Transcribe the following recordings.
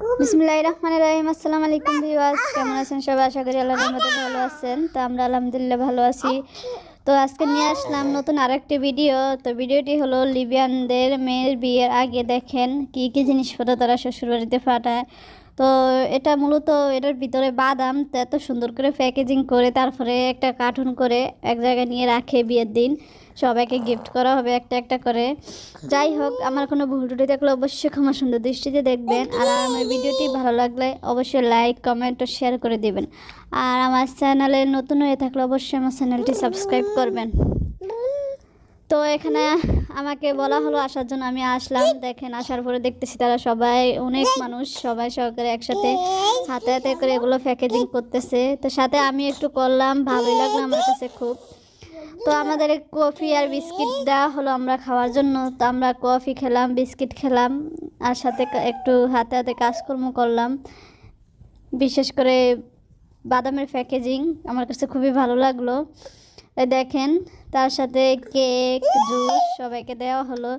বিসমিল্লাহির রহমানির রহিম আসসালামু আলাইকুম ভিউয়ার্স, কেমন আছেন সবাই? আশা করি আল্লাহর রহমতে ভালো আছেন। তো আমরা আলহামদুলিল্লাহ ভালো আছি। তো আজকে নিয়ে আসলাম নতুন আরেকটি ভিডিও। তো ভিডিওটি হলো লিবিয়ানদের মেয়ের বিয়ের আগে দেখেন কি কি জিনিসপত্র তারা শ্বশুরবাড়িতে পাঠায়। তো এটা মূলত এটার ভিতরে বাদাম এত সুন্দর করে প্যাকেজিং করে তারপরে একটা কার্টুন করে এক জায়গায় নিয়ে রাখে বিয়ের দিন। সবাইকে গিফট করা হবে একটা একটা করে। যাই হোক, আমার কোনো ভুল টুটি থাকলে অবশ্যই ক্ষমা সুন্দর দৃষ্টিতে দেখবেন। আর আমার ভিডিওটি ভালো লাগলে অবশ্যই লাইক কমেন্ট ও শেয়ার করে দিবেন। আর আমার চ্যানেলে নতুন হয়ে থাকলে অবশ্যই আমার চ্যানেলটি সাবস্ক্রাইব করবেন। তো এখানে আমাকে বলা হলো আসার জন্য আমি আসলাম। দেখেন, আসার পরে দেখতেছি তারা সবাই অনেক মানুষ, সবাই সহকারে একসাথে হাতে হাতে করে এগুলো প্যাকেজিং করতেছে। তো সাথে আমি একটু করলাম, ভালোই লাগল আমার কাছে খুব। তো আমাদের কফি আর বিস্কিট দেওয়া হলো আমরা খাওয়ার জন্য। তো আমরা কফি খেলাম, বিস্কিট খেলাম, আর সাথে একটু হাতে হাতে কাজকর্ম করলাম। বিশেষ করে বাদামের প্যাকেজিং আমার কাছে খুবই ভালো লাগল। দেখেন, তার সাথে কেক, জুস সবাইকে দেওয়া হলো।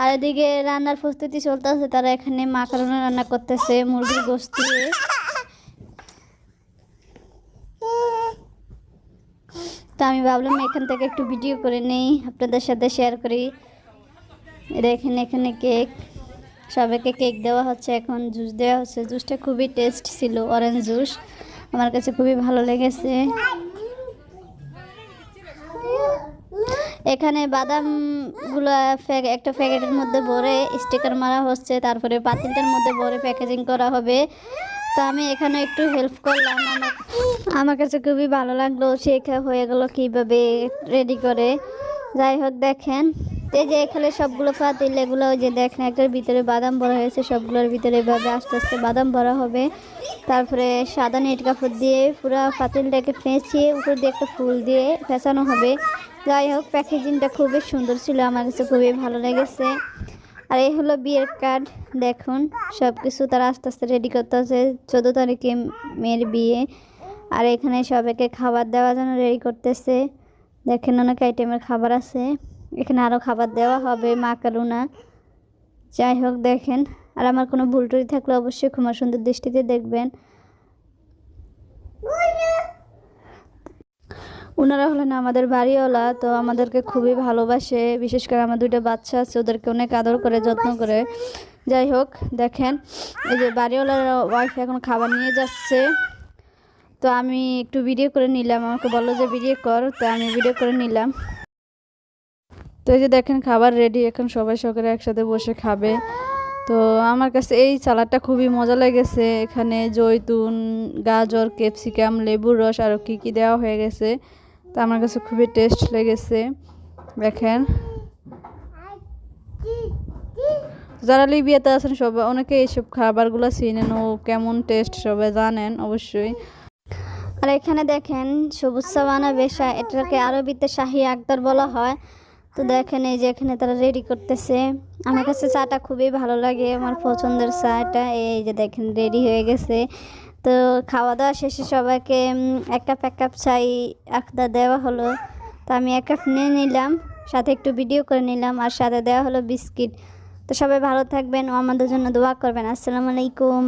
আর এদিকে রান্নার প্রস্তুতি চলতেছে, তারা এখানে মাকারোনা রান্না করতেছে, মুরগির দিয়ে। তো আমি ভাবলাম এখান থেকে একটু ভিডিও করে নেই, আপনাদের সাথে শেয়ার করি। দেখেন এখানে কেক, সবাইকে কেক দেওয়া হচ্ছে এখন, জুস দেওয়া হচ্ছে। জুসটা খুবই টেস্ট ছিল অরেঞ্জ জুস। আমার কাছে খুবই ভালো লেগেছে। এখানে বাদামগুলো একটা প্যাকেটের মধ্যে ভরে স্টিকার মারা হচ্ছে, তারপরে পাতিলটার মধ্যে ভরে প্যাকেজিং করা হবে। তো আমি এখানে একটু হেল্প করলাম, আমার আমার কাছে খুবই ভালো লাগল, শেখা হয়ে গেল কীভাবে রেডি করে। যাই হোক, দেখেন এই যে এখানে সবগুলো পাতিল, এগুলো ওই যে দেখেন, একটার ভিতরে বাদাম ভরা হয়েছে, সবগুলোর ভিতরে এভাবে আস্তে আস্তে বাদাম ভরা হবে। তারপরে সাদা নেট কাপড় দিয়ে পুরো পাতিলটাকে পেঁচিয়ে উপর দিয়ে একটা ফুল দিয়ে ফেঁচানো হবে। যাই হোক প্যাকেজিংটা খুবই সুন্দর ছিল, আমার কাছে খুবই ভালো লেগেছে। আর এই হলো বিয়ের কার্ড দেখুন সব কিছু তারা আস্তে আস্তে রেডি করতে আছে চোদ্দ তারিখে মেয়ের বিয়ে। আর এখানে সবাইকে খাবার দেওয়ার জন্য রেডি করতেছে। দেখেন অনেক আইটেমের খাবার আছে। এখানে আরও খাবার দেওয়া হবে মাকারুনা যাই হোক, দেখেন। আর আমার কোনো ভুল টুটি থাকলে অবশ্যই ক্ষমা সুন্দর দৃষ্টিতে দেখবেন। ওনারা হলেন আমাদের বাড়িওয়ালা, তো আমাদেরকে খুবই ভালোবাসে। বিশেষ করে আমার দুইটা বাচ্চা আছে, ওদেরকে অনেক আদর করে, যত্ন করে। যাই হোক, দেখেন, এই যে বাড়িওয়ালার ওয়াইফ এখন খাবার নিয়ে যাচ্ছে। তো আমি একটু ভিডিও করে নিলাম, আমাকে বলল যে ভিডিও কর, তো আমি ভিডিও করে নিলাম। তো এই যে দেখেন, খাবার রেডি এখন সবাই সকালে একসাথে বসে খাবে। তো আমার কাছে এই সালাডটা খুবই মজা লেগেছে। এখানে জৈতুন গাজর, ক্যাপসিকাম, লেবুর রস আরও কী কী দেওয়া হয়ে গেছে। তো আমার কাছে খুবই টেস্ট লেগেছে। দেখেন। যারা লিবিয়াতে আছেন সবাই, অনেকে এইসব খাবারগুলো চিনেন ও কেমন টেস্ট সবাই জানেন অবশ্যই। আর এখানে দেখেন, সবুজ সাবানা বেশা, এটাকে আরবিতে শাহি আক্তার বলা হয়। তো দেখেন, এই যে এখানে তারা রেডি করতেছে। আমার কাছে চাটা খুবই ভালো লাগে, আমার পছন্দের চা এটা এই যে দেখেন রেডি হয়ে গেছে। তো খাওয়া দাওয়া শেষে সবাইকে এক কাপ এক কাপ চাই আখদা দেওয়া হলো। তো আমি এক কাপ নিয়ে নিলাম, সাথে একটু ভিডিও করে নিলাম, আর সাথে দেওয়া হলো বিস্কিট। তো সবাই ভালো থাকবেন ও আমাদের জন্য দোয়া করবেন। আসসালামু আলাইকুম।